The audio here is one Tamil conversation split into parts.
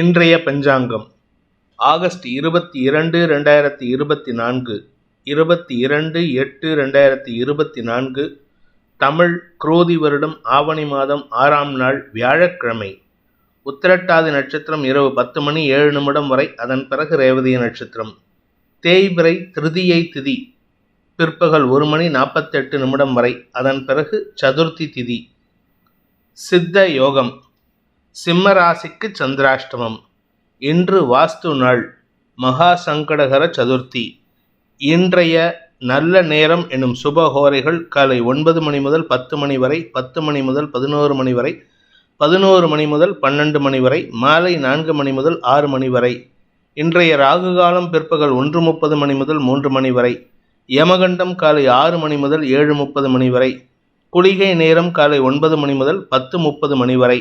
இன்றைய பஞ்சாங்கம். ஆகஸ்ட் இருபத்தி இரண்டு ரெண்டாயிரத்தி இருபத்தி நான்கு இருபத்தி இரண்டு எட்டு ரெண்டாயிரத்தி இருபத்தி நான்கு தமிழ் குரோதி வருடம் ஆவணி மாதம் ஆறாம் நாள் வியாழக்கிழமை. உத்திரட்டாதி நட்சத்திரம் இரவு பத்து மணி ஏழு நிமிடம் வரை அதன் பிறகு ரேவதி நட்சத்திரம். தேய்பிரை திருதியை திதி பிற்பகல் ஒரு மணி நாற்பத்தெட்டு நிமிடம் வரை அதன் பிறகு சதுர்த்தி திதி. சித்த யோகம் சிம்ம ராசிக்கு சந்திராஷ்டமம். இன்று வாஸ்து நாள் மகா சங்கடகர சதுர்த்தி. இன்றைய நல்ல நேரம் எனும் சுபஹோரைகள் காலை ஒன்பது மணி முதல் பத்து மணி வரை பத்து மணி முதல் பதினோரு மணி வரை பதினோரு மணி முதல் பன்னெண்டு மணி வரை மாலை நான்கு மணி முதல் ஆறு மணி வரை. இன்றைய ராகு காலம் பிற்பகல் ஒன்று முப்பது மணி முதல் மூன்று மணி வரை. யமகண்டம் காலை ஆறு மணி முதல் ஏழு முப்பது மணி வரை. குளிகை நேரம் காலை ஒன்பது மணி முதல் பத்து முப்பது மணி வரை.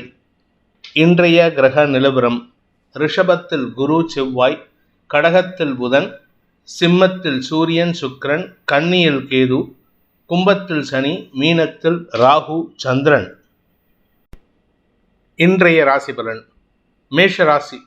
இன்றைய கிரக நிலவரம் ரிஷபத்தில் குரு செவ்வாய் கடகத்தில் புதன் சிம்மத்தில் சூரியன் சுக்ரன் கன்னியில் கேது கும்பத்தில் சனி மீனத்தில் ராகு சந்திரன். இன்றைய ராசி பலன் மேஷ ராசி.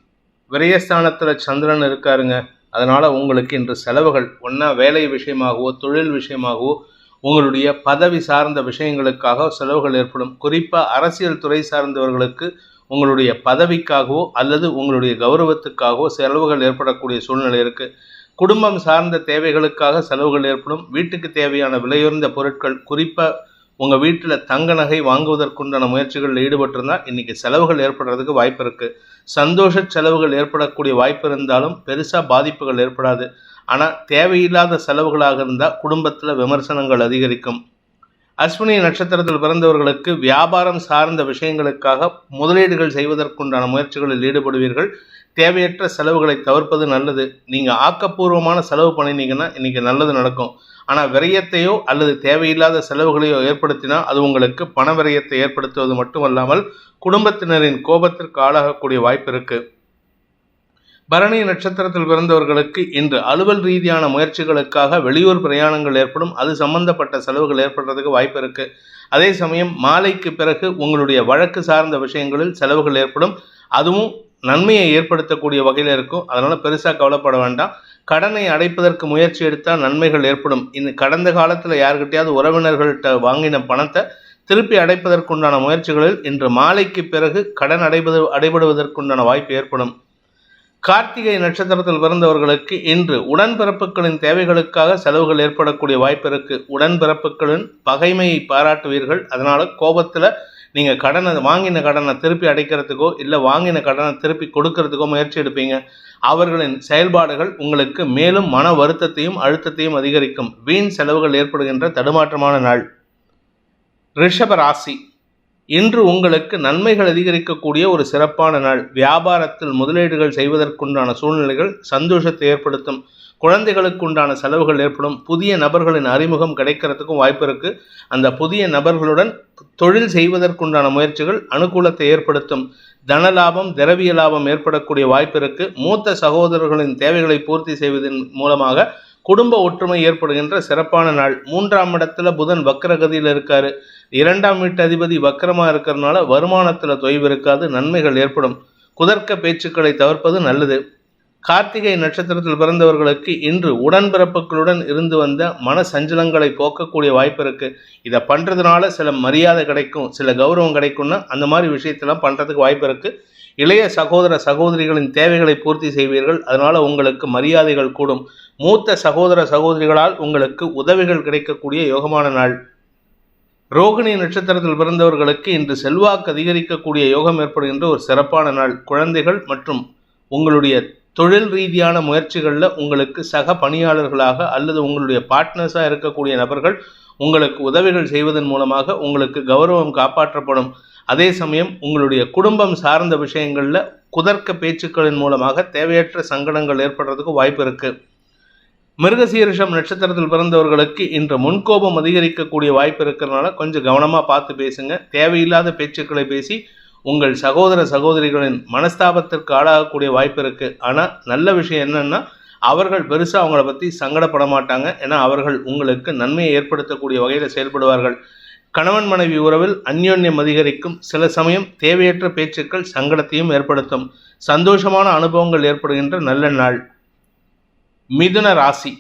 விரயஸ்தானத்தில் சந்திரன் இருக்காருங்க. அதனால் உங்களுக்கு இன்று செலவுகள் ஒன்றா வேலை விஷயமாகவோ தொழில் விஷயமாகவோ உங்களுடைய பதவி சார்ந்த விஷயங்களுக்காக செலவுகள் ஏற்படும். குறிப்பாக அரசியல் துறை சார்ந்தவர்களுக்கு உங்களுடைய பதவிக்காகவோ அல்லது உங்களுடைய கௌரவத்துக்காகவோ செலவுகள் ஏற்படக்கூடிய சூழ்நிலை இருக்குது குடும்பம் சார்ந்த தேவைகளுக்காக செலவுகள் ஏற்படும். வீட்டுக்கு தேவையான விலையுயர்ந்த பொருட்கள் குறிப்பாக உங்கள் வீட்டில் தங்க நகை வாங்குவதற்குண்டான முயற்சிகளில் ஈடுபட்டிருந்தால் இன்றைக்கி செலவுகள் ஏற்படுறதுக்கு வாய்ப்பு இருக்குது சந்தோஷ செலவுகள் ஏற்படக்கூடிய வாய்ப்பு இருந்தாலும் பெருசாக பாதிப்புகள் ஏற்படாது. ஆனால் தேவையில்லாத செலவுகளாக இருந்தால் குடும்பத்தில் விமர்சனங்கள் அதிகரிக்கும். அஸ்வினி நட்சத்திரத்தில் பிறந்தவர்களுக்கு வியாபாரம் சார்ந்த விஷயங்களுக்காக முதலீடுகள் செய்வதற்குண்டான முயற்சிகளில் ஈடுபடுவீர்கள். தேவையற்ற செலவுகளை தவிர்ப்பது நல்லது. நீங்கள் ஆக்கப்பூர்வமான செலவு பண்ணினீங்கன்னா இன்றைக்கி நல்லது நடக்கும். ஆனால் விரயத்தையோ அல்லது தேவையில்லாத செலவுகளையோ ஏற்படுத்தினால் அது உங்களுக்கு பண விரயத்தை ஏற்படுத்துவது மட்டுமல்லாமல் குடும்பத்தினரின் கோபத்திற்கு ஆளாகக்கூடிய வாய்ப்பு இருக்குது பரணி நட்சத்திரத்தில் பிறந்தவர்களுக்கு இன்று அலுவல் ரீதியான முயற்சிகளுக்காக வெளியூர் பிரயாணங்கள் ஏற்படும். அது சம்பந்தப்பட்ட செலவுகள் ஏற்படுறதுக்கு வாய்ப்பு இருக்கு. அதே சமயம் மாலைக்கு பிறகு உங்களுடைய வழக்கு சார்ந்த விஷயங்களில் செலவுகள் ஏற்படும். அதுவும் நன்மையை ஏற்படுத்தக்கூடிய வகையில் இருக்கும். அதனால் பெருசாக கவலைப்பட வேண்டாம். கடனை அடைப்பதற்கு முயற்சி எடுத்தால் நன்மைகள் ஏற்படும். இந்த கடந்த காலத்தில் யாருக்கிட்டையாவது உறவினர்கள்ட்ட வாங்கின பணத்தை திருப்பி அடைப்பதற்குண்டான முயற்சிகளில் இன்று மாலைக்கு பிறகு கடன் அடைபது அடைபடுவதற்குண்டான வாய்ப்பு ஏற்படும். கார்த்திகை நட்சத்திரத்தில் பிறந்தவர்களுக்கு இன்று உடன்பிறப்புகளின் தேவைகளுக்காக செலவுகள் ஏற்படக்கூடிய வாய்ப்பு இருக்கு. உடன்பிறப்புகளின் பகைமையை பாராட்டுவீர்கள். அதனால கோபத்தில் நீங்கள் கடனை வாங்கின கடனை திருப்பி அடைக்கிறதுக்கோ இல்லை வாங்கின கடனை திருப்பி கொடுக்கறதுக்கோ முயற்சி எடுப்பீங்க. அவர்களின் செயல்பாடுகள் உங்களுக்கு மேலும் மன வருத்தத்தையும் அழுத்தத்தையும் அதிகரிக்கும். வீண் செலவுகள் ஏற்படுகின்ற தடுமாற்றமான நாள். ரிஷப ராசி. இன்று உங்களுக்கு நன்மைகள் அதிகரிக்கக்கூடிய ஒரு சிறப்பான நாள். வியாபாரத்தில் முதலீடுகள் செய்வதற்குண்டான சூழ்நிலைகள் சந்தோஷத்தை ஏற்படுத்தும். குழந்தைகளுக்குண்டான செலவுகள் ஏற்படும். புதிய நபர்களின் அறிமுகம் கிடைக்கிறதுக்கும் வாய்ப்பு இருக்கு. அந்த புதிய நபர்களுடன் தொழில் செய்வதற்குண்டான முயற்சிகள் அனுகூலத்தை ஏற்படுத்தும். தன லாபம் திரவிய லாபம் ஏற்படக்கூடிய வாய்ப்பு இருக்கு. மூத்த சகோதரர்களின் தேவைகளை பூர்த்தி செய்வதன் மூலமாக குடும்ப ஒற்றுமை ஏற்படுகின்ற சிறப்பான நாள். மூன்றாம் இடத்துல புதன் வக்கரகதியில் இருக்காரு. இரண்டாம் வீட்டு அதிபதி வக்கரமாக இருக்கிறதுனால வருமானத்தில் தொய்வு இருக்காது நன்மைகள் ஏற்படும். குதர்க்க பேச்சுக்களை தவிர்ப்பது நல்லது. கார்த்திகை நட்சத்திரத்தில் பிறந்தவர்களுக்கு இன்று உடன்பிறப்புகளுடன் இருந்து வந்த மன சஞ்சலங்களை போக்கக்கூடிய வாய்ப்பு இருக்கு. இதை பண்ணுறதுனால சில மரியாதை கிடைக்கும் சில கௌரவம் கிடைக்கும்னா அந்த மாதிரி விஷயத்தெல்லாம் பண்ணுறதுக்கு வாய்ப்பு இருக்குது இளைய சகோதர சகோதரிகளின் தேவைகளை பூர்த்தி செய்வீர்கள். அதனால் உங்களுக்கு மரியாதைகள் கூடும். மூத்த சகோதர சகோதரிகளால் உங்களுக்கு உதவிகள் கிடைக்கக்கூடிய யோகமான நாள். ரோகிணி நட்சத்திரத்தில் பிறந்தவர்களுக்கு இன்று செல்வாக்கு அதிகரிக்கக்கூடிய யோகம் ஏற்படுகின்ற ஒரு சிறப்பான நாள். குழந்தைகள் மற்றும் உங்களுடைய தொழில் ரீதியான முயற்சிகளில் உங்களுக்கு சக பணியாளர்களாக அல்லது உங்களுடைய பார்ட்னர்ஸாக இருக்கக்கூடிய நபர்கள் உங்களுக்கு உதவிகள் செய்வதன் மூலமாக உங்களுக்கு கௌரவம் காப்பாற்றப்படும். அதே சமயம் உங்களுடைய குடும்பம் சார்ந்த விஷயங்களில் குதர்க்க பேச்சுக்களின் மூலமாக தேவையற்ற சங்கடங்கள் ஏற்படுறதுக்கு வாய்ப்பு இருக்குது மிருகசீரிஷம் நட்சத்திரத்தில் பிறந்தவர்களுக்கு இன்று முன்கோபம் அதிகரிக்கக்கூடிய வாய்ப்பு இருக்கிறதுனால கொஞ்சம் கவனமாக பார்த்து பேசுங்க. தேவையில்லாத பேச்சுக்களை பேசி உங்கள் சகோதர சகோதரிகளின் மனஸ்தாபத்திற்கு ஆளாகக்கூடிய வாய்ப்பு இருக்குது ஆனால் நல்ல விஷயம் என்னென்னா அவர்கள் பெருசாக அவங்கள பற்றி சங்கடப்பட மாட்டாங்க. ஏன்னா அவர்கள் உங்களுக்கு நன்மையை ஏற்படுத்தக்கூடிய வகையில் செயல்படுவார்கள். கணவன் மனைவி உறவில் அந்யோன்யம் அதிகரிக்கும். சில சமயம் தேவையற்ற பேச்சுக்கள் சங்கடத்தையும் ஏற்படுத்தும். சந்தோஷமான அனுபவங்கள் ஏற்படுகின்ற நல்ல நாள். மிதுன ராசி.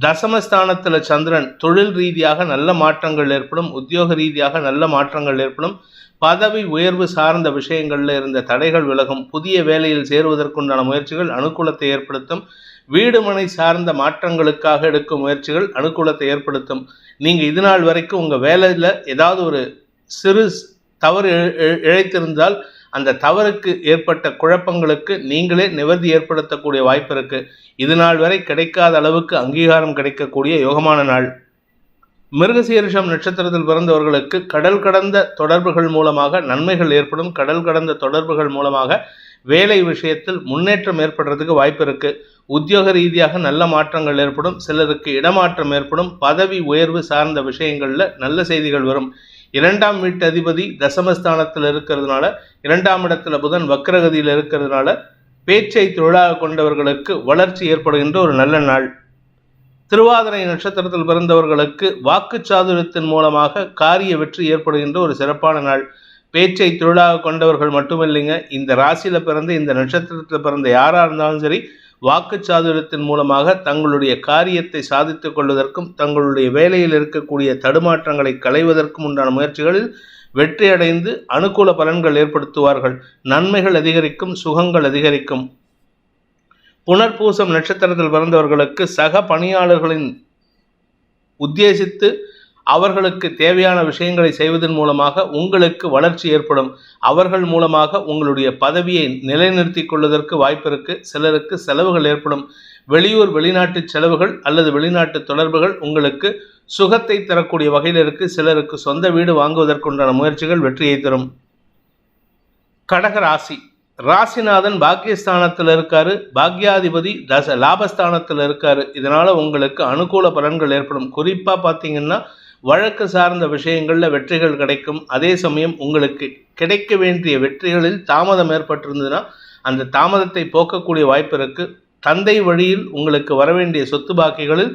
தசமஸ்தானத்தில் சந்திரன் தொழில் ரீதியாக நல்ல மாற்றங்கள் ஏற்படும். உத்தியோக ரீதியாக நல்ல மாற்றங்கள் ஏற்படும். பதவி உயர்வு சார்ந்த விஷயங்களில் இருந்த தடைகள் விலகும். புதிய வேலையில் சேருவதற்குண்டான முயற்சிகள் அனுகூலத்தை ஏற்படுத்தும். வீடு மனை சார்ந்த மாற்றங்களுக்காக எடுக்கும் முயற்சிகள் அனுகூலத்தை ஏற்படுத்தும். நீங்கள் இது நாள் வரைக்கும் உங்கள் வேலையில் ஏதாவது ஒரு சிறு தவறு இழ- இழைத்திருந்தால் அந்த தவறுக்கு ஏற்பட்ட குழப்பங்களுக்கு நீங்களே நிவர்த்தி ஏற்படுத்தக்கூடிய வாய்ப்பு இருக்குது இது நாள் வரை கிடைக்காத அளவுக்கு அங்கீகாரம் கிடைக்கக்கூடிய யோகமான நாள். மிருகசீரிஷம் நட்சத்திரத்தில் பிறந்தவர்களுக்கு கடல் கடந்த தொடர்புகள் மூலமாக நன்மைகள் ஏற்படும். கடல் கடந்த தொடர்புகள் மூலமாக வேலை விஷயத்தில் முன்னேற்றம் ஏற்படுறதுக்கு வாய்ப்பு இருக்கு. உத்தியோக ரீதியாக நல்ல மாற்றங்கள் ஏற்படும். சிலருக்கு இடமாற்றம் ஏற்படும். பதவி உயர்வு சார்ந்த விஷயங்களில் நல்ல செய்திகள் வரும். இரண்டாம் வீட்டு அதிபதி தசமஸ்தானத்தில் இருக்கிறதுனால இரண்டாம் இடத்துல புதன் வக்கரகதியில் இருக்கிறதுனால பேச்சை தொழிலாக கொண்டவர்களுக்கு வளர்ச்சி ஏற்படுகின்ற ஒரு நல்ல நாள். திருவாதிரை நட்சத்திரத்தில் பிறந்தவர்களுக்கு வாக்குச்சாதுரியத்தின் மூலமாக காரிய வெற்றி ஏற்படுகின்ற ஒரு சிறப்பான நாள். பேச்சை தொழிலாக கொண்டவர்கள் மட்டுமில்லைங்க இந்த ராசியில் பிறந்த இந்த நட்சத்திரத்தில் பிறந்த யாராக இருந்தாலும் சரி வாக்குச்சாதுரியத்தின் மூலமாக தங்களுடைய காரியத்தை சாதித்துக் கொள்வதற்கும் தங்களுடைய வேலையில் இருக்கக்கூடிய தடுமாற்றங்களை களைவதற்கும் உண்டான முயற்சிகளில் வெற்றியடைந்து அனுகூல பலன்கள் ஏற்படுத்துவார்கள். நன்மைகள் அதிகரிக்கும் சுகங்கள் அதிகரிக்கும். புனர்பூசம் நட்சத்திரத்தில் பிறந்தவர்களுக்கு சக பணியாளர்களின் உத்தேசித்து அவர்களுக்கு தேவையான விஷயங்களை செய்வதன் மூலமாக உங்களுக்கு வளர்ச்சி ஏற்படும். அவர்கள் மூலமாக உங்களுடைய பதவியை நிலைநிறுத்திக் கொள்வதற்கு வாய்ப்பு இருக்கு சிலருக்கு செலவுகள் ஏற்படும். வெளியூர் வெளிநாட்டு செலவுகள் அல்லது வெளிநாட்டு தொடர்புகள் உங்களுக்கு சுகத்தை தரக்கூடிய வகையில் இருக்கு. சிலருக்கு சொந்த வீடு வாங்குவதற்குண்டான முயற்சிகள் வெற்றியை தரும். கடக ராசி ராசிநாதன் பாக்கியஸ்தானத்தில் இருக்காரு. பாக்யாதிபதி தச லாபஸ்தானத்தில் இருக்காரு. இதனால உங்களுக்கு அனுகூல பலன்கள் ஏற்படும். குறிப்பாக பார்த்தீங்கன்னா வழக்கு சார்ந்த விஷயங்களில் வெற்றிகள் கிடைக்கும். அதே சமயம் உங்களுக்கு கிடைக்க வேண்டிய வெற்றிகளில் தாமதம் ஏற்பட்டிருந்ததுன்னா அந்த தாமதத்தை போக்கக்கூடிய வாய்ப்பு இருக்கு. தந்தை வழியில் உங்களுக்கு வர வேண்டிய சொத்து பாக்கிகளில்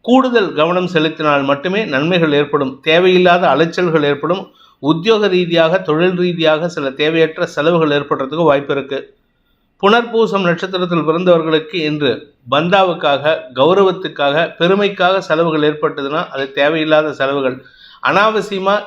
கூடுதல் கவனம் செலுத்தினால் மட்டுமே நன்மைகள் ஏற்படும். தேவையில்லாத அலைச்சல்கள் ஏற்படும். உத்தியோக ரீதியாக தொழில் ரீதியாக சில தேவையற்ற செலவுகள் ஏற்படுறதுக்கு வாய்ப்பு இருக்கு. புனர்பூசம் நட்சத்திரத்தில் பிறந்தவர்களுக்கு இன்று பந்தாவுக்காக கௌரவத்துக்காக பெருமைக்காக செலவுகள் ஏற்பட்டதுன்னா அது தேவையில்லாத செலவுகள். அனாவசியமாக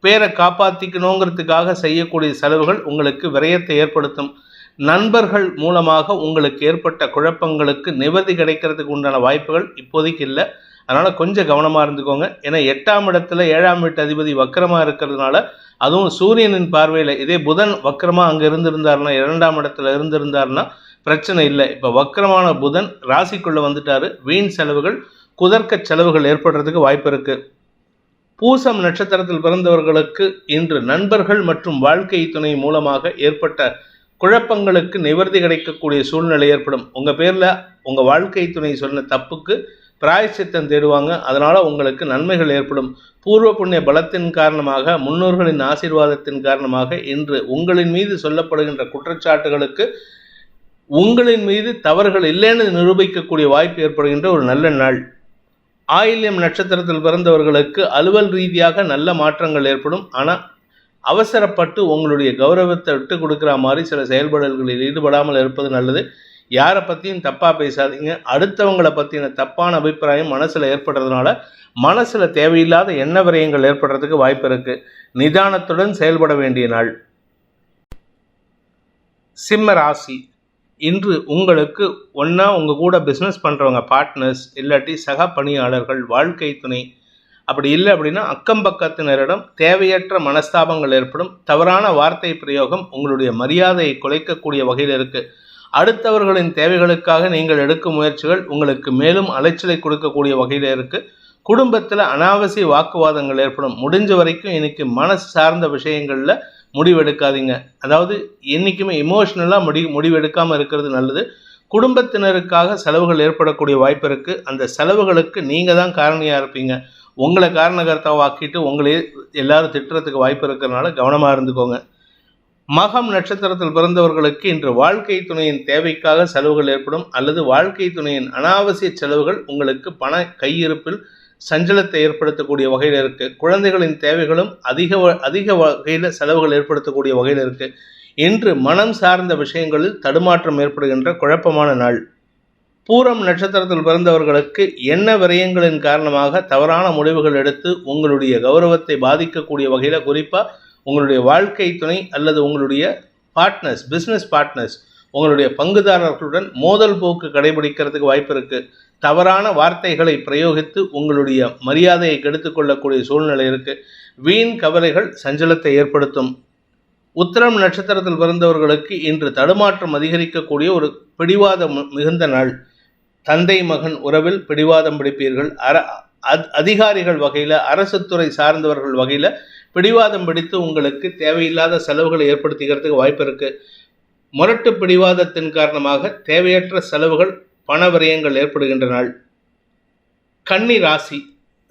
பேரை காப்பாற்றிக்கணுங்கிறதுக்காக செய்யக்கூடிய செலவுகள் உங்களுக்கு விரயத்தை ஏற்படுத்தும். நண்பர்கள் மூலமாக உங்களுக்கு ஏற்பட்ட குழப்பங்களுக்கு நிவர்த்தி கிடைக்கிறதுக்கு உண்டான வாய்ப்புகள் இப்போதைக்கு இல்லை. அதனால் கொஞ்சம் கவனமாக இருந்துக்கோங்க. ஏன்னா எட்டாம் இடத்துல ஏழாம் வீட்டு அதிபதி வக்கரமாக இருக்கிறதுனால அதுவும் சூரியனின் பார்வையில் இதே புதன் வக்கரமாக அங்கே இருந்திருந்தாருன்னா இரண்டாம் இடத்துல இருந்திருந்தாருன்னா பிரச்சனை இல்லை. இப்போ வக்கரமான புதன் ராசிக்குள்ளே வந்துட்டாரு. வீண் செலவுகள் குதர்க்க செலவுகள் ஏற்படுறதுக்கு வாய்ப்பு இருக்குது பூசம் நட்சத்திரத்தில் பிறந்தவர்களுக்கு இன்று நண்பர்கள் மற்றும் வாழ்க்கை துணை மூலமாக ஏற்பட்ட குழப்பங்களுக்கு நிவர்த்தி கிடைக்கக்கூடிய சூழ்நிலை ஏற்படும். உங்கள் பேரில் உங்கள் வாழ்க்கை துணை சொன்ன தப்புக்கு பிராயச்சித்தம் தேடுவாங்க. அதனால் உங்களுக்கு நன்மைகள் ஏற்படும். பூர்வ புண்ணிய பலத்தின் காரணமாக முன்னோர்களின் ஆசீர்வாதத்தின் காரணமாக இன்று உங்களின் மீது சொல்லப்படுகின்ற குற்றச்சாட்டுகளுக்கு உங்களின் மீது தவறுகள் இல்லைன்னு நிரூபிக்கக்கூடிய வாய்ப்பு ஏற்படுகின்ற ஒரு நல்ல நாள். ஆயில்யம் நட்சத்திரத்தில் பிறந்தவர்களுக்கு அலுவல் ரீதியாக நல்ல மாற்றங்கள் ஏற்படும். ஆனால் அவசரப்பட்டு உங்களுடைய கௌரவத்தை விட்டு கொடுக்குற மாதிரி சில செயல்பாடுகளில் ஈடுபடாமல் இருப்பது நல்லது. யாரை பற்றியும் தப்பாக பேசாதீங்க. அடுத்தவங்களை பற்றின தப்பான அபிப்பிராயம் மனசில் ஏற்படுறதுனால மனசில் தேவையில்லாத எண்ண விரயங்கள் ஏற்படுறதுக்கு வாய்ப்பு இருக்குது நிதானத்துடன் செயல்பட வேண்டிய நாள். சிம்ம ராசி. இன்று உங்களுக்கு ஒன்றா உங்கள் கூட பிஸ்னஸ் பண்ணுறவங்க பார்ட்னர்ஸ் இல்லாட்டி சக பணியாளர்கள் வாழ்க்கை துணை அப்படி இல்லை அப்படின்னா அக்கம் பக்கத்தினரிடம் தேவையற்ற மனஸ்தாபங்கள் ஏற்படும். தவறான வார்த்தை பிரயோகம் உங்களுடைய மரியாதையை குலைக்கக்கூடிய வகையில் இருக்குது அடுத்தவர்களின் தேவைகளுக்காக நீங்கள் எடுக்கும் முயற்சிகள் உங்களுக்கு மேலும் அலைச்சலை கொடுக்கக்கூடிய வகையில் இருக்குது குடும்பத்தில் அனாவசிய வாக்குவாதங்கள் ஏற்படும். முடிஞ்ச வரைக்கும் எனக்கு மனசு சார்ந்த விஷயங்களில் முடிவெடுக்காதீங்க. அதாவது என்றைக்குமே இமோஷ்னலாக முடி முடிவெடுக்காமல் இருக்கிறது நல்லது. குடும்பத்தினருக்காக செலவுகள் ஏற்படக்கூடிய வாய்ப்பு இருக்குது அந்த செலவுகளுக்கு நீங்கள் தான் காரணியாக இருப்பீங்க. உங்களை காரணகர்த்தாவாக்கிட்டு உங்களே எல்லாரும் திட்டுறதுக்கு வாய்ப்பு இருக்கிறதுனால கவனமாக இருந்துக்கோங்க. மகம் நட்சத்திரத்தில் பிறந்தவர்களுக்கு இன்று வாழ்க்கை துணையின் தேவைக்காக செலவுகள் ஏற்படும் அல்லது வாழ்க்கை துணையின் அனாவசிய செலவுகள் உங்களுக்கு பண கையிருப்பில் சஞ்சலத்தை ஏற்படுத்தக்கூடிய வகையில் இருக்கு. குழந்தைகளின் தேவைகளும் அதிக வ- அதிக வகையில் செலவுகள் ஏற்படுத்தக்கூடிய வகையில் இருக்கு. இன்று மனம் சார்ந்த விஷயங்களில் தடுமாற்றம் ஏற்படுகின்ற குழப்பமான நாள். பூரம் நட்சத்திரத்தில் பிறந்தவர்களுக்கு என்ன விரயங்களின் காரணமாக தவறான முடிவுகள் எடுத்து உங்களுடைய கௌரவத்தை பாதிக்கக்கூடிய வகையில் குறிப்பாக உங்களுடைய வாழ்க்கை துணை அல்லது உங்களுடைய பார்ட்னர்ஸ் பிஸ்னஸ் பார்ட்னர்ஸ் உங்களுடைய பங்குதாரர்களுடன் மோதல் போக்கு கடைபிடிக்கிறதுக்கு வாய்ப்பு இருக்குது தவறான வார்த்தைகளை பிரயோகித்து உங்களுடைய மரியாதையை கெடுத்து கொள்ளக்கூடிய சூழ்நிலை இருக்கு. வீண் கவலைகள் சஞ்சலத்தை ஏற்படுத்தும். உத்திரம் நட்சத்திரத்தில் பிறந்தவர்களுக்கு இன்று தடுமாற்றம் அதிகரிக்கக்கூடிய ஒரு பிடிவாதம் மிகுந்த நாள். தந்தை மகன் உறவில் பிடிவாதம் பிடிப்பீர்கள். அர அதிகாரிகள் வகையில் அரசு துறை சார்ந்தவர்கள் வகையில் பிடிவாதம் பிடித்து உங்களுக்கு தேவையில்லாத செலவுகளை ஏற்படுத்திக்கிறதுக்கு வாய்ப்பு இருக்கு. முரட்டு பிடிவாதத்தின் காரணமாக தேவையற்ற செலவுகள் பண விரயங்கள் ஏற்படுகின்ற நாள் கன்னி ராசி.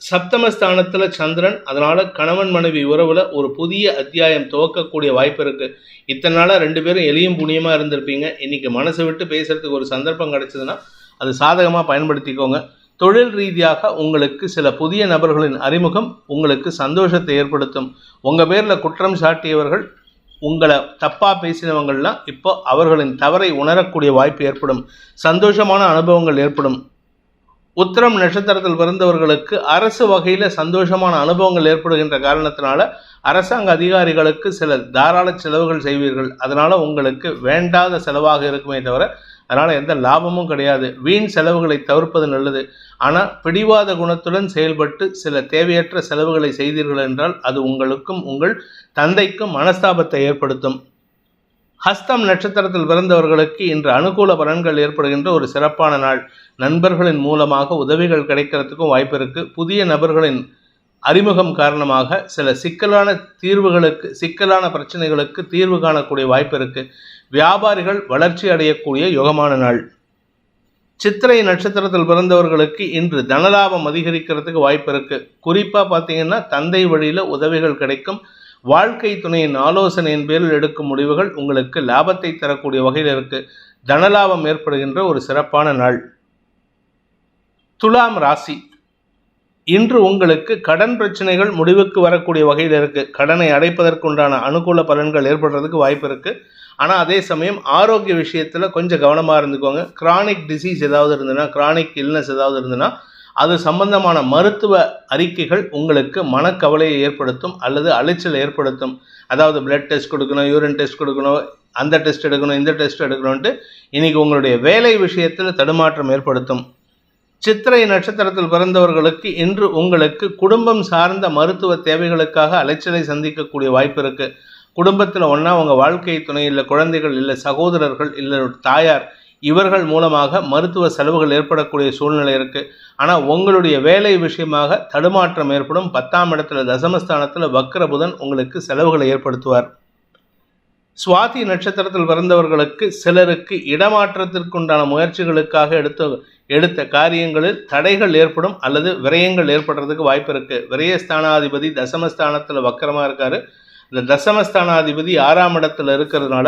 சப்தமஸ்தானத்தில் சந்திரன் அதனால் கணவன் மனைவி உறவில் ஒரு புதிய அத்தியாயம் துவக்கக்கூடிய வாய்ப்பு இருக்கு. இத்தனை நாளாக ரெண்டு பேரும் எளியும் புண்ணியமாக இருந்திருப்பீங்க. இன்னைக்கு மனசை விட்டு பேசுறதுக்கு ஒரு சந்தர்ப்பம் கிடைச்சதுன்னா அது சாதகமாக பயன்படுத்திக்கோங்க. தொழில் ரீதியாக உங்களுக்கு சில புதிய நபர்களின் அறிமுகம் உங்களுக்கு சந்தோஷத்தை ஏற்படுத்தும். உங்கள் பேரில் குற்றம் சாட்டியவர்கள் உங்களை தப்பாக பேசினவங்கள்லாம் இப்போ அவர்களின் தவறை உணரக்கூடிய வாய்ப்பு ஏற்படும். சந்தோஷமான அனுபவங்கள் ஏற்படும். உத்திரம் நட்சத்திரத்தில் பிறந்தவர்களுக்கு அரசு வகையில் சந்தோஷமான அனுபவங்கள் ஏற்படுகின்ற காரணத்தினால அரசாங்க அதிகாரிகளுக்கு சில தாராள செலவுகள் செய்வீர்கள். அதனால் உங்களுக்கு வேண்டாத செலவாக இருக்குமே தவிர அதனால் எந்த லாபமும் கிடையாது. வீண் செலவுகளை தவிர்ப்பது நல்லது. ஆனால் பிடிவாத குணத்துடன் செயல்பட்டு சில தேவையற்ற செலவுகளை செய்தீர்கள் என்றால் அது உங்களுக்கும் உங்கள் தந்தைக்கும் மனஸ்தாபத்தை ஏற்படுத்தும். ஹஸ்தம் நட்சத்திரத்தில் பிறந்தவர்களுக்கு இன்று அனுகூல பலன்கள் ஏற்படுகின்ற ஒரு சிறப்பான நாள். நண்பர்களின் மூலமாக உதவிகள் கிடைக்கிறதுக்கும் வாய்ப்பு இருக்குது புதிய நபர்களின் அறிமுகம் காரணமாக சில சிக்கலான தீர்வுகளுக்கு சிக்கலான பிரச்சனைகளுக்கு தீர்வு காணக்கூடிய வாய்ப்பு இருக்கு. வியாபாரிகள் வளர்ச்சி அடையக்கூடிய யுகமான நாள். சித்திரை நட்சத்திரத்தில் பிறந்தவர்களுக்கு இன்று தனலாபம் அதிகரிக்கிறதுக்கு வாய்ப்பு இருக்கு. குறிப்பா பார்த்தீங்கன்னா தந்தை வழியில உதவிகள் கிடைக்கும். வாழ்க்கை துணையின் ஆலோசனையின் பேரில் எடுக்கும் முடிவுகள் உங்களுக்கு லாபத்தை தரக்கூடிய வகையில் இருக்கு. தனலாபம் ஏற்படுகின்ற ஒரு சிறப்பான நாள். துலாம் ராசி. இன்று உங்களுக்கு கடன் பிரச்சனைகள் முடிவுக்கு வரக்கூடிய வகையில் இருக்கு. கடனை அடைப்பதற்குண்டான அனுகூல பலன்கள் ஏற்படுறதுக்கு வாய்ப்பு இருக்கு. ஆனால் அதே சமயம் ஆரோக்கிய விஷயத்தில் கொஞ்சம் கவனமாக இருந்துக்கோங்க. கிரானிக் டிசீஸ் ஏதாவது இருந்ததுன்னா கிரானிக் இல்னஸ் ஏதாவது இருந்ததுன்னா அது சம்பந்தமான மருத்துவ அறிக்கைகள் உங்களுக்கு மனக்கவலையை ஏற்படுத்தும் அல்லது அலைச்சல் ஏற்படுத்தும். அதாவது பிளட் டெஸ்ட் கொடுக்கணும் யூரின் டெஸ்ட் கொடுக்கணும் அந்த டெஸ்ட் எடுக்கணும் இந்த டெஸ்ட் எடுக்கணும்ட்டு இன்னைக்கு உங்களுடைய வேலை விஷயத்தில் தடுமாற்றம் ஏற்படுத்தும். சித்திரை நட்சத்திரத்தில் பிறந்தவர்களுக்கு இன்று உங்களுக்கு குடும்பம் சார்ந்த மருத்துவ தேவைகளுக்காக அலைச்சலை சந்திக்கக்கூடிய வாய்ப்பு இருக்கு. குடும்பத்தில் ஒன்றா உங்கள் வாழ்க்கை துணை இல்லை குழந்தைகள் இல்லை சகோதரர்கள் இல்லை தாயார் இவர்கள் மூலமாக மருத்துவ செலவுகள் ஏற்படக்கூடிய சூழ்நிலை இருக்குது ஆனால் உங்களுடைய வேலை விஷயமாக தடுமாற்றம் ஏற்படும். பத்தாம் இடத்துல தசமஸ்தானத்தில் வக்கர புதன் உங்களுக்கு செலவுகளை ஏற்படுத்துவார். சுவாதி நட்சத்திரத்தில் பிறந்தவர்களுக்கு சிலருக்கு இடமாற்றத்திற்குண்டான முயற்சிகளுக்காக எடுத்த எடுத்த காரியங்களில் தடைகள் ஏற்படும் அல்லது விரயங்கள் ஏற்படுறதுக்கு வாய்ப்பு இருக்கு. விரயஸ்தானாதிபதி தசமஸ்தானத்தில் வக்கரமாக இருக்காரு. இந்த தசமஸ்தானாதிபதி ஆறாம் இடத்துல இருக்கிறதுனால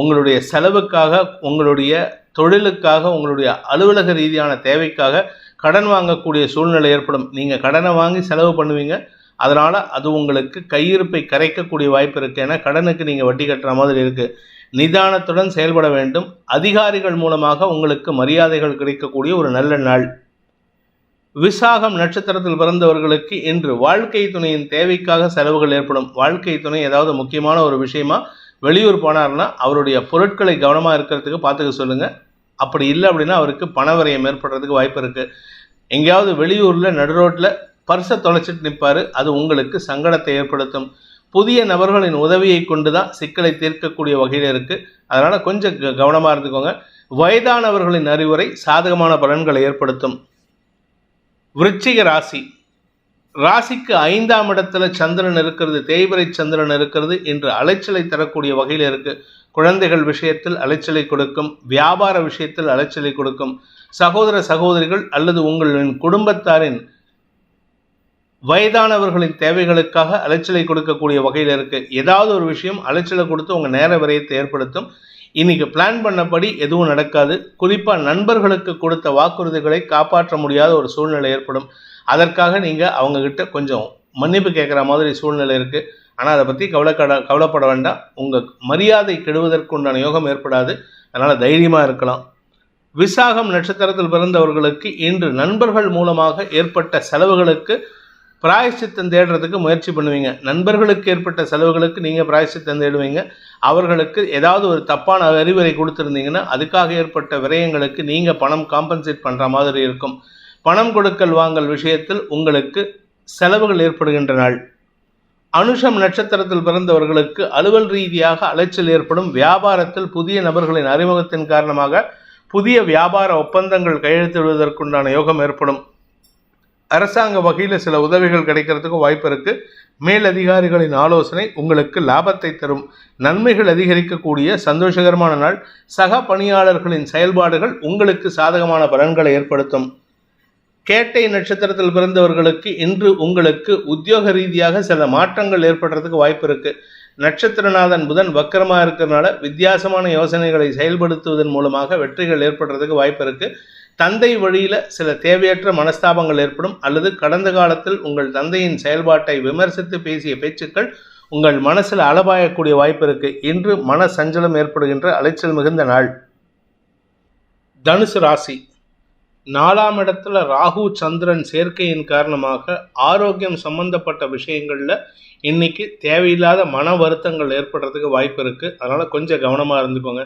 உங்களுடைய செலவுக்காக உங்களுடைய தொழிலுக்காக உங்களுடைய அலுவலக ரீதியான தேவைக்காக கடன் வாங்கக்கூடிய சூழ்நிலை ஏற்படும். நீங்கள் கடனை வாங்கி செலவு பண்ணுவீங்க. அதனால் அது உங்களுக்கு கையிருப்பை கரைக்கக்கூடிய வாய்ப்பு இருக்குது ஏன்னா கடனுக்கு நீங்கள் வட்டி கட்டுற மாதிரி இருக்குது நிதானத்துடன் செயல்பட வேண்டும். அதிகாரிகள் மூலமாக உங்களுக்கு மரியாதைகள் கிடைக்கக்கூடிய ஒரு நல்ல நாள். விசாகம் நட்சத்திரத்தில் பிறந்தவர்களுக்கு இன்று வாழ்க்கை துணையின் தேவைக்காக செலவுகள் ஏற்படும். வாழ்க்கை துணை ஏதாவது முக்கியமான ஒரு விஷயமா வெளியூர் போனார்னா அவருடைய பொருட்களை கவனமாக இருக்கிறதுக்கு பார்த்துக்க சொல்லுங்கள் அப்படி இல்லை அப்படின்னா அவருக்கு பணவரையம் ஏற்படுறதுக்கு வாய்ப்பு இருக்குது எங்கேயாவது வெளியூரில் நடுரோட்டில் பர்சை தொலைச்சிட்டு நிற்பார் அது உங்களுக்கு சங்கடத்தை ஏற்படுத்தும். புதிய நபர்களின் உதவியை கொண்டு தான் சிக்கலை தீர்க்கக்கூடிய வகையில் இருக்குது அதனால் கொஞ்சம் கவனமாக இருந்துக்கோங்க. வயதானவர்களின் அறிவுரை சாதகமான பலன்களை ஏற்படுத்தும். விருச்சிக ராசி. ராசிக்கு ஐந்தாம் இடத்துல சந்திரன் இருக்கிறது தேய்பிரை சந்திரன் இருக்கிறது என்று அலைச்சலை தரக்கூடிய வகையில் இருக்குது குழந்தைகள் விஷயத்தில் அலைச்சலை கொடுக்கும் வியாபார விஷயத்தில் அலைச்சலை கொடுக்கும். சகோதர சகோதரிகள் அல்லது உங்களின் குடும்பத்தாரின் வயதானவர்களின் தேவைகளுக்காக அலைச்சலை கொடுக்கக்கூடிய வகையில் இருக்கு. ஏதாவது ஒரு விஷயம் அலைச்சலை கொடுத்து உங்க நேர விரயத்தை ஏற்படுத்தும். இன்னைக்கு பிளான் பண்ணபடி எதுவும் நடக்காது. குறிப்பாக நண்பர்களுக்கு கொடுத்த வாக்குறுதிகளை காப்பாற்ற முடியாத ஒரு சூழ்நிலை ஏற்படும். அதற்காக நீங்கள் அவங்கக்கிட்ட கொஞ்சம் மன்னிப்பு கேட்குற மாதிரி சூழ்நிலை இருக்குது ஆனால் அதை பற்றி கவலைக்கட கவலைப்பட வேண்டாம். உங்கள் மரியாதை கெடுவதற்குண்டான யோகம் ஏற்படாது. அதனால் தைரியமாக இருக்கலாம். விசாகம் நட்சத்திரத்தில் பிறந்தவர்களுக்கு இன்று நண்பர்கள் மூலமாக ஏற்பட்ட செலவுகளுக்கு பிராயசித்தம் தேடுறதுக்கு முயற்சி பண்ணுவீங்க. நண்பர்களுக்கு ஏற்பட்ட செலவுகளுக்கு நீங்கள் பிராயசித்தம் தேடுவீங்க. அவர்களுக்கு ஏதாவது ஒரு தப்பான அறிவுரை கொடுத்துருந்தீங்கன்னா அதுக்காக ஏற்பட்ட விரயங்களுக்கு நீங்கள் பணம் காம்பன்சேட் பண்ணுற மாதிரி இருக்கும். பணம் கொடுக்கல் வாங்கல் விஷயத்தில் உங்களுக்கு செலவுகள் ஏற்படுகின்ற நாள். அனுஷம் நட்சத்திரத்தில் பிறந்தவர்களுக்கு அலுவல் ரீதியாக அலைச்சல் ஏற்படும். வியாபாரத்தில் புதிய நபர்களின் அறிமுகத்தின் காரணமாக புதிய வியாபார ஒப்பந்தங்கள் கையெழுத்திடுவதற்குண்டான யோகம் ஏற்படும். அரசாங்க வகையில் சில உதவிகள் கிடைக்கிறதுக்கு வாய்ப்பு இருக்குது மேலதிகாரிகளின் ஆலோசனை உங்களுக்கு லாபத்தை தரும். நன்மைகள் அதிகரிக்கக்கூடிய சந்தோஷகரமான நாள். சக பணியாளர்களின் செயல்பாடுகள் உங்களுக்கு சாதகமான பலன்களை ஏற்படுத்தும். கேட்டை நட்சத்திரத்தில் பிறந்தவர்களுக்கு இன்று உங்களுக்கு உத்தியோக ரீதியாக சில மாற்றங்கள் ஏற்படுறதுக்கு வாய்ப்பு இருக்குது நட்சத்திரநாதன் புதன் வக்கரமாக இருக்கிறதுனால வித்தியாசமான யோசனைகளை செயல்படுத்துவதன் மூலமாக வெற்றிகள் ஏற்படுறதுக்கு வாய்ப்பு இருக்குது தந்தை வழியில் சில தேவையற்ற மனஸ்தாபங்கள் ஏற்படும் அல்லது கடந்த காலத்தில் உங்கள் தந்தையின் செயல்பாட்டை விமர்சித்து பேசிய பேச்சுக்கள் உங்கள் மனசில் அளபாயக்கூடிய வாய்ப்பு இருக்கு. இன்று மன சஞ்சலம் ஏற்படுகின்ற அலைச்சல் மிகுந்த நாள். தனுசு ராசி. நாலாம் இடத்துல ராகு சந்திரன் சேர்க்கையின் காரணமாக ஆரோக்கியம் சம்பந்தப்பட்ட விஷயங்களில் இன்னைக்கு தேவையில்லாத மன வருத்தங்கள் ஏற்படுறதுக்கு வாய்ப்பு இருக்குது அதனால் கொஞ்சம் கவனமாக இருந்துக்கோங்க.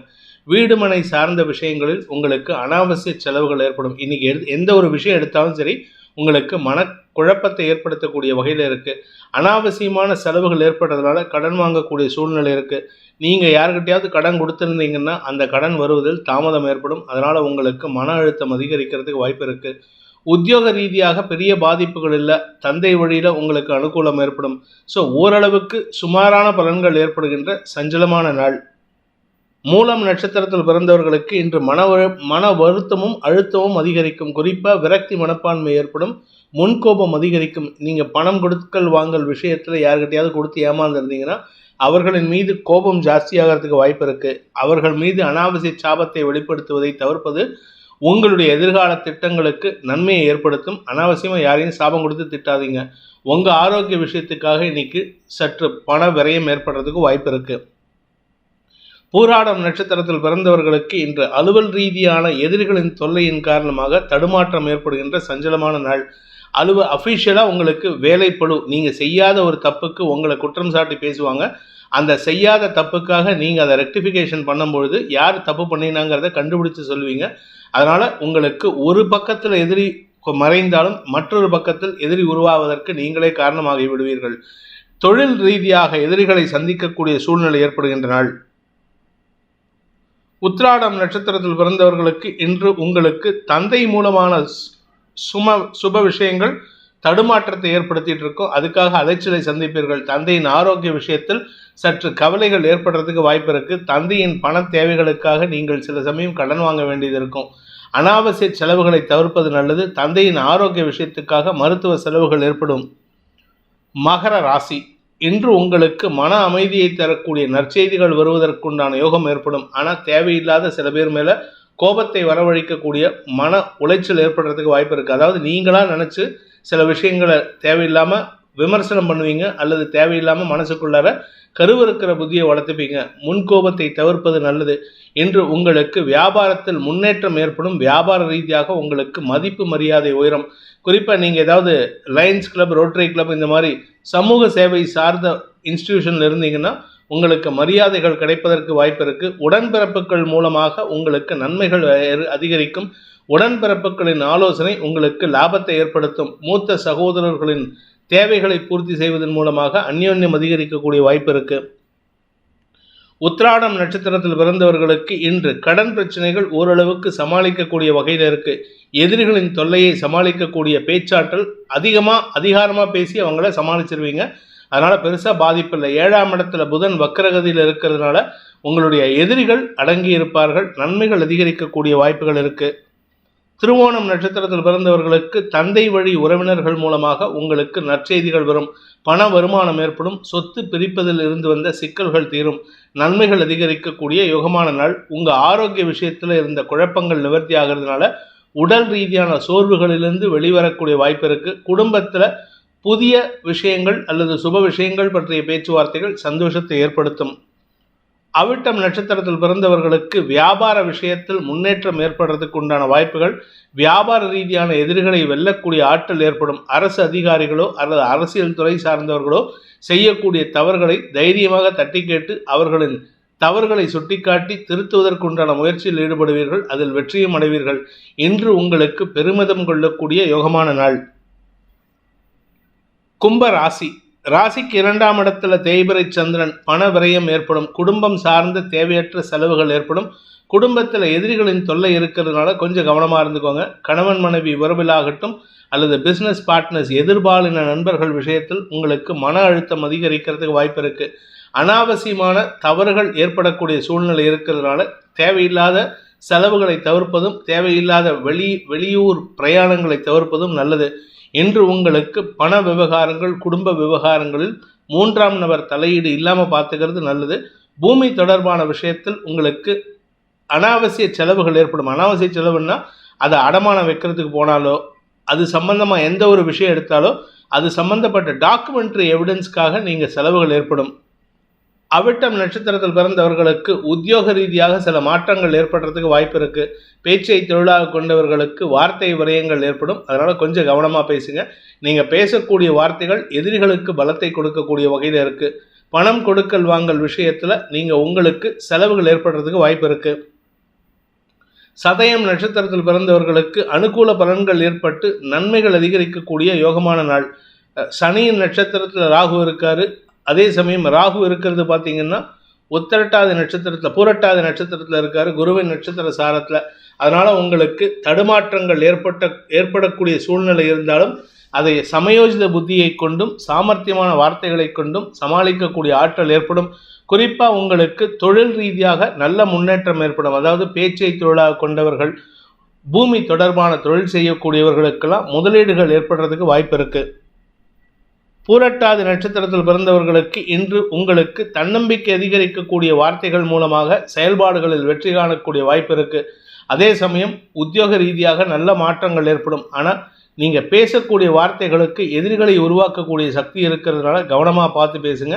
வீடு மனை சார்ந்த விஷயங்களில் உங்களுக்கு அனாவசிய செலவுகள் ஏற்படும். இன்னைக்கு எடு எந்த ஒரு விஷயம் எடுத்தாலும் சரி உங்களுக்கு மன குழப்பத்தை ஏற்படுத்தக்கூடிய வகையில் இருக்குது அனாவசியமான செலவுகள் ஏற்படுறதுனால கடன் வாங்கக்கூடிய சூழ்நிலை இருக்குது நீங்கள் யாருக்கிட்டையாவது கடன் கொடுத்துருந்தீங்கன்னா அந்த கடன் வருவதில் தாமதம் ஏற்படும். அதனால் உங்களுக்கு மன அழுத்தம் அதிகரிக்கிறதுக்கு வாய்ப்பு இருக்குது உத்தியோக ரீதியாக பெரிய பாதிப்புகள் இல்லை. தந்தை வழியில் உங்களுக்கு அனுகூலம் ஏற்படும். ஸோ ஓரளவுக்கு சுமாரான பலன்கள் ஏற்படுகின்ற சஞ்சலமான நாள். மூலம் நட்சத்திரத்தில் பிறந்தவர்களுக்கு இன்று மன வரு- மன வருத்தமும் அழுத்தமும் அதிகரிக்கும். குறிப்பாக விரக்தி மனப்பான்மை ஏற்படும் முன்கோபம் அதிகரிக்கும். நீங்கள் பணம் கொடுக்கல் வாங்கல் விஷயத்தில் யாருக்கிட்டையாவது கொடுத்து ஏமாந்துருந்தீங்கன்னா அவர்களின் மீது கோபம் ஜாஸ்தியாகிறதுக்கு வாய்ப்பு இருக்குது அவர்கள் மீது அனாவசிய சாபத்தை வெளிப்படுத்துவதை தவிர்ப்பது உங்களுடைய எதிர்கால திட்டங்களுக்கு நன்மையை ஏற்படுத்தும். அனாவசியமாக யாரையும் சாபம் கொடுத்து திட்டாதீங்க. உங்கள் ஆரோக்கிய விஷயத்துக்காக இன்னைக்கு சற்று பண விரயம் ஏற்படுறதுக்கு வாய்ப்பு இருக்குது பூராடம் நட்சத்திரத்தில் பிறந்தவர்களுக்கு இன்று அலுவல் ரீதியான எதிரிகளின் தொல்லையின் காரணமாக தடுமாற்றம் ஏற்படுகின்ற சஞ்சலமான நாள். அலுவ அஃபிஷியலாக உங்களுக்கு வேலைப்படு நீங்கள் செய்யாத ஒரு தப்புக்கு உங்களை குற்றம் சாட்டி பேசுவாங்க. அந்த செய்யாத தப்புக்காக நீங்கள் அதை ரெக்டிஃபிகேஷன் பண்ணும்பொழுது யார் தப்பு பண்ணினாங்கிறத கண்டுபிடிச்சு சொல்லுவீங்க அதனால் உங்களுக்கு ஒரு பக்கத்தில் எதிரி மறைந்தாலும் மற்றொரு பக்கத்தில் எதிரி உருவாவதற்கு நீங்களே காரணமாகி விடுவீர்கள். தொழில் ரீதியாக எதிரிகளை சந்திக்கக்கூடிய சூழ்நிலை ஏற்படுகின்ற நாள். உத்ராடம் நட்சத்திரத்தில் பிறந்தவர்களுக்கு இன்று உங்களுக்கு தந்தை மூலமான சும சுப விஷயங்கள் தடுமாற்றத்தை ஏற்படுத்திட்டு இருக்கும். அதுக்காக அலைச்சலை சந்திப்பீர்கள். தந்தையின் ஆரோக்கிய விஷயத்தில் சற்று கவலைகள் ஏற்படுறதுக்கு வாய்ப்பு இருக்கு. தந்தையின் பண தேவைகளுக்காக நீங்கள் சில சமயம் கடன் வாங்க வேண்டியது இருக்கும். அனாவசிய செலவுகளை தவிர்ப்பது நல்லது. தந்தையின் ஆரோக்கிய விஷயத்துக்காக மருத்துவ செலவுகள் ஏற்படும். மகர ராசி. இன்று உங்களுக்கு மன அமைதியை தரக்கூடிய நற்செய்திகள் வருவதற்குண்டான யோகம் ஏற்படும். ஆனால் தேவையில்லாத சில பேர் மேலே கோபத்தை வரவழைக்கக்கூடிய மன உளைச்சல் ஏற்படுறதுக்கு வாய்ப்பு இருக்குது அதாவது நீங்களாக நினச்சி சில விஷயங்களை தேவையில்லாமல் விமர்சனம் பண்ணுவீங்க அல்லது தேவையில்லாமல் மனசுக்குள்ளார கருவறுக்கிற புத்தியை வளர்த்துப்பீங்க. முன்கோபத்தை தவிர்ப்பது நல்லது இன்று உங்களுக்கு வியாபாரத்தில் முன்னேற்றம் ஏற்படும். வியாபார ரீதியாக உங்களுக்கு மதிப்பு மரியாதை உயரும். குறிப்பாக நீங்கள் ஏதாவது லயன்ஸ் கிளப் ரோட்டரி கிளப் இந்த மாதிரி சமூக சேவை சார்ந்த இன்ஸ்டிடியூஷனில் இருந்தீங்கன்னா உங்களுக்கு மரியாதைகள் கிடைப்பதற்கு வாய்ப்பு இருக்குது உடன்பிறப்புகள் மூலமாக உங்களுக்கு நன்மைகள் அதிகரிக்கும். உடன்பிறப்புகளின் ஆலோசனை உங்களுக்கு லாபத்தை ஏற்படுத்தும். மூத்த சகோதரர்களின் தேவைகளை பூர்த்தி செய்வதன் மூலமாக அந்யோன்யம் அதிகரிக்கக்கூடிய வாய்ப்பு இருக்கு. உத்ராடம் நட்சத்திரத்தில் பிறந்தவர்களுக்கு இன்று கடன் பிரச்சனைகள் ஓரளவுக்கு சமாளிக்கக்கூடிய வகையில் இருக்கு. எதிரிகளின் தொல்லையை சமாளிக்கக்கூடிய பேச்சாற்றல் அதிகமாக அதிகாரமாக பேசி அவங்கள சமாளிச்சிருவீங்க. அதனால் பெருசாக பாதிப்பு இல்லை. ஏழாம் இடத்துல புதன் வக்கரகதியில் இருக்கிறதுனால உங்களுடைய எதிரிகள் அடங்கி இருப்பார்கள். நன்மைகள் அதிகரிக்கக்கூடிய வாய்ப்புகள் இருக்குது திருவோணம் நட்சத்திரத்தில் பிறந்தவர்களுக்கு தந்தை வழி உறவினர்கள் மூலமாக உங்களுக்கு நற்செய்திகள் வரும். பண வருமானம் ஏற்படும். சொத்து பிரிப்பதில் இருந்து வந்த சிக்கல்கள் தீரும். நன்மைகள் அதிகரிக்கக்கூடிய யோகமான நாள். உங்க ஆரோக்கிய விஷயத்துல இருந்த குழப்பங்கள் நிவர்த்தி ஆகிறதுனால உடல் ரீதியான சோர்வுகளிலிருந்து வெளிவரக்கூடிய வாய்ப்பு இருக்கு. குடும்பத்துல புதிய விஷயங்கள் அல்லது சுப விஷயங்கள் பற்றிய பேச்சுவார்த்தைகள் சந்தோஷத்தை ஏற்படுத்தும். அவிட்டம் நட்சத்திரத்தில் பிறந்தவர்களுக்கு வியாபார விஷயத்தில் முன்னேற்றம் ஏற்படுறதுக்கு உண்டான வாய்ப்புகள் வியாபார ரீதியான எதிரிகளை வெல்லக்கூடிய ஆற்றல் ஏற்படும். அரசு அதிகாரிகளோ அல்லது அரசியல் துறை சார்ந்தவர்களோ செய்யக்கூடிய தவறுகளை தைரியமாக தட்டி கேட்டு அவர்களின் தவறுகளை சுட்டிக்காட்டி திருத்துவதற்குண்டான முயற்சியில் ஈடுபடுவீர்கள். அதில் வெற்றியும் அடைவீர்கள். இன்று உங்களுக்கு பெருமிதம் கொள்ளக்கூடிய யோகமான நாள். கும்ப ராசி. ராசிக்கு இரண்டாம் இடத்துல தேய்பிரை சந்திரன் பண விரயம் ஏற்படும் குடும்பம் சார்ந்த தேவையற்ற செலவுகள் ஏற்படும் குடும்பத்தில் எதிரிகளின் தொல்லை இருக்கிறதுனால கொஞ்சம் கவனமாக இருந்துக்கோங்க. கணவன் மனைவி உறவிலாகட்டும் அல்லது பிஸ்னஸ் பார்ட்னர்ஸ் எதிர்பாலின நண்பர்கள் விஷயத்தில் உங்களுக்கு மன அழுத்தம் அதிகரிக்கிறதுக்கு வாய்ப்பு இருக்குது அனாவசியமான தவறுகள் ஏற்படக்கூடிய சூழ்நிலை இருக்கிறதுனால தேவையில்லாத செலவுகளை தவிர்ப்பதும் தேவையில்லாத வெளி வெளியூர் பிரயாணங்களை தவிர்ப்பதும் நல்லது. இன்று உங்களுக்கு பண விவகாரங்கள் குடும்ப விவகாரங்களில் மூன்றாம் நபர் தலையீடு இல்லாமல் பார்த்துக்கிறது நல்லது. பூமி தொடர்பான விஷயத்தில் உங்களுக்கு அனாவசிய செலவுகள் ஏற்படும். அனாவசிய செலவுன்னா அதை அடமானம் வைக்கிறதுக்கு போனாலோ அது சம்பந்தமாக எந்த ஒரு விஷயம் எடுத்தாலோ அது சம்பந்தப்பட்ட டாக்குமெண்ட்ரி எவிடன்ஸ்க்காக நீங்கள் செலவுகள் ஏற்படும். அவிட்டம் நட்சத்திரத்தில் பிறந்தவர்களுக்கு உத்தியோக ரீதியாக சில மாற்றங்கள் ஏற்படுறதுக்கு வாய்ப்பு இருக்கு. பேச்சை தொழிலாக கொண்டவர்களுக்கு வார்த்தை விரயங்கள் ஏற்படும். அதனால கொஞ்சம் கவனமாக பேசுங்க. நீங்க பேசக்கூடிய வார்த்தைகள் எதிரிகளுக்கு பலத்தை கொடுக்கக்கூடிய வகையில் இருக்கு. பணம் கொடுக்கல் வாங்கல் விஷயத்துல நீங்க உங்களுக்கு செலவுகள் ஏற்படுறதுக்கு வாய்ப்பு இருக்கு. சதயம் நட்சத்திரத்தில் பிறந்தவர்களுக்கு அனுகூல பலன்கள் ஏற்பட்டு நன்மைகள் அதிகரிக்கக்கூடிய யோகமான நாள். சனியின் நட்சத்திரத்தில் ராகு இருக்காரு. அதே சமயம் ராகு இருக்கிறது பார்த்தீங்கன்னா உத்தரட்டாதி நட்சத்திரத்தில் பூரட்டாதி நட்சத்திரத்தில் இருக்கார் குருவின் நட்சத்திர சாரத்தில். அதனால் உங்களுக்கு தடுமாற்றங்கள் ஏற்பட்ட ஏற்படக்கூடிய சூழ்நிலை இருந்தாலும் அதை சமயோஜித புத்தியை கொண்டும் சாமர்த்தியமான வார்த்தைகளை கொண்டும் சமாளிக்கக்கூடிய ஆற்றல் ஏற்படும். குறிப்பாக உங்களுக்கு தொழில் ரீதியாக நல்ல முன்னேற்றம் ஏற்படும். அதாவது பேச்சை தொழிலாக கொண்டவர்கள் பூமி தொடர்பான தொழில் செய்யக்கூடியவர்களுக்கெல்லாம் முதலீடுகள் ஏற்படுறதுக்கு வாய்ப்பு இருக்குது பூரட்டாதி நட்சத்திரத்தில் பிறந்தவர்களுக்கு இன்று உங்களுக்கு தன்னம்பிக்கை அதிகரிக்கக்கூடிய வார்த்தைகள் மூலமாக செயல்பாடுகளில் வெற்றி காணக்கூடிய வாய்ப்பு இருக்கு. அதே சமயம் உத்தியோக ரீதியாக நல்ல மாற்றங்கள் ஏற்படும். ஆனால் நீங்கள் பேசக்கூடிய வார்த்தைகளுக்கு எதிரிகளை உருவாக்கக்கூடிய சக்தி இருக்கிறதுனால கவனமாக பார்த்து பேசுங்க.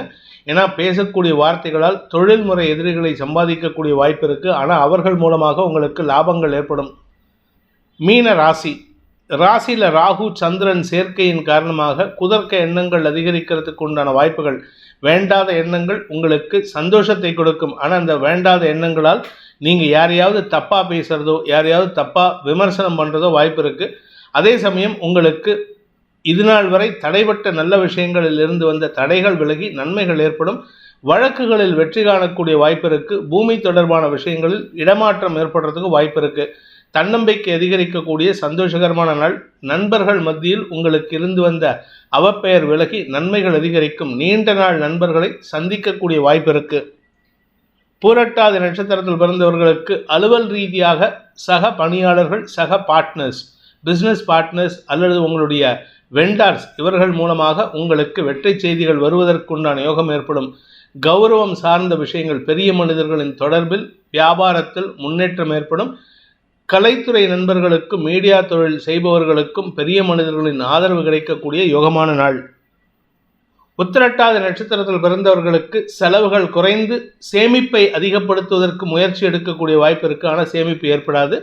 ஏன்னா பேசக்கூடிய வார்த்தைகளால் தொழில்முறை எதிரிகளை சம்பாதிக்கக்கூடிய வாய்ப்பு இருக்குது ஆனால் அவர்கள் மூலமாக உங்களுக்கு லாபங்கள் ஏற்படும். மீன ராசி. ராசியில் ராகு சந்திரன் சேர்க்கையின் காரணமாக குதர்க்க எண்ணங்கள் அதிகரிக்கிறதுக்கு உண்டான வாய்ப்புகள். வேண்டாத எண்ணங்கள் உங்களுக்கு சந்தோஷத்தை கொடுக்கும். ஆனால் அந்த வேண்டாத எண்ணங்களால் நீங்கள் யாரையாவது தப்பாக பேசுகிறதோ யாரையாவது தப்பாக விமர்சனம் பண்ணுறதோ வாய்ப்பு இருக்குது அதே சமயம் உங்களுக்கு இதுநாள் வரை தடைபட்ட நல்ல விஷயங்களில் இருந்து வந்த தடைகள் விலகி நன்மைகள் ஏற்படும். வழக்குகளில் வெற்றி காணக்கூடிய வாய்ப்பு இருக்குது பூமி தொடர்பான விஷயங்களில் இடமாற்றம் ஏற்படுறதுக்கு வாய்ப்பு இருக்குது தன்னம்பிக்கை அதிகரிக்கக்கூடிய சந்தோஷகரமான நாள். நண்பர்கள் மத்தியில் உங்களுக்கு இருந்து வந்த அவப்பெயர் விலகி நன்மைகள் அதிகரிக்கும். நீண்ட நாள் நண்பர்களை சந்திக்கக்கூடிய வாய்ப்பு இருக்கு. பூரட்டாதி நட்சத்திரத்தில் பிறந்தவர்களுக்கு அலுவல் ரீதியாக சக பணியாளர்கள் சக பார்ட்னர்ஸ் பிஸ்னஸ் பார்ட்னர்ஸ் அல்லது உங்களுடைய வெண்டார்ஸ் இவர்கள் மூலமாக உங்களுக்கு வெற்றி செய்திகள் வருவதற்குண்டான யோகம் ஏற்படும். கௌரவம் சார்ந்த விஷயங்கள் பெரிய மனிதர்களின் தொடர்பில் வியாபாரத்தில் முன்னேற்றம் ஏற்படும். கலைத்துறை நண்பர்களுக்கும் மீடியா தொழில் செய்பவர்களுக்கும் பெரிய மனிதர்களின் ஆதரவு கிடைக்கக்கூடிய யோகமான நாள். உத்திரட்டாத நட்சத்திரத்தில் பிறந்தவர்களுக்கு செலவுகள் குறைந்து சேமிப்பை அதிகப்படுத்துவதற்கு முயற்சி எடுக்கக்கூடிய வாய்ப்பு இருக்கு. ஆனால் சேமிப்பு ஏற்படாது.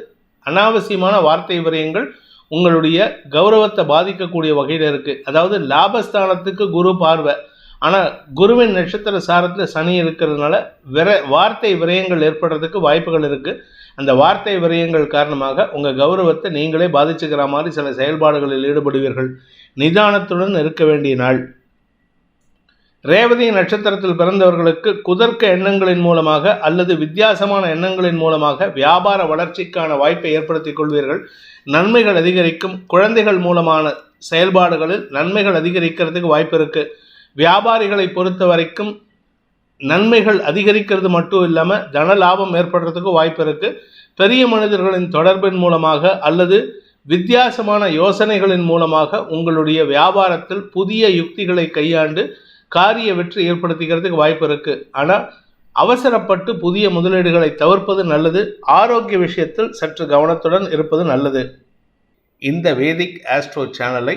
அனாவசியமான வார்த்தை விரயங்கள் உங்களுடைய கௌரவத்தை பாதிக்கக்கூடிய வகையில் இருக்கு. அதாவது லாபஸ்தானத்துக்கு குரு பார்வை. ஆனால் குருவின் நட்சத்திர சாரத்தில் சனி இருக்கிறதுனால விர வார்த்தை விரயங்கள் ஏற்படுறதுக்கு வாய்ப்புகள் இருக்குது அந்த வார்த்தை விரயங்கள் காரணமாக உங்கள் கௌரவத்தை நீங்களே பாதிச்சுக்கிற மாதிரி சில செயல்பாடுகளில் ஈடுபடுவீர்கள். நிதானத்துடன் இருக்க வேண்டிய நாள். ரேவதி நட்சத்திரத்தில் பிறந்தவர்களுக்கு குதர்க்க எண்ணங்களின் மூலமாக அல்லது வித்தியாசமான எண்ணங்களின் மூலமாக வியாபார வளர்ச்சிக்கான வாய்ப்பை ஏற்படுத்திக் கொள்வீர்கள். நன்மைகள் அதிகரிக்கும். குழந்தைகள் மூலமான செயல்பாடுகளில் நன்மைகள் அதிகரிக்கிறதுக்கு வாய்ப்பு இருக்குது வியாபாரிகளை பொறுத்த வரைக்கும் நன்மைகள் அதிகரிக்கிறது மட்டும் இல்லாமல் தன லாபம் ஏற்படுறதுக்கு வாய்ப்பு இருக்குது பெரிய மனிதர்களின் தொடர்பின் மூலமாக அல்லது வித்தியாசமான யோசனைகளின் மூலமாக உங்களுடைய வியாபாரத்தில் புதிய யுக்திகளை கையாண்டு காரிய வெற்றி ஏற்படுத்திக்கிறதுக்கு வாய்ப்பு இருக்குது ஆனால் அவசரப்பட்டு புதிய முதலீடுகளை தவிர்ப்பது நல்லது. ஆரோக்கிய விஷயத்தில் சற்று கவனத்துடன் இருப்பது நல்லது. இந்த வேதிக் ஆஸ்ட்ரோ சேனலை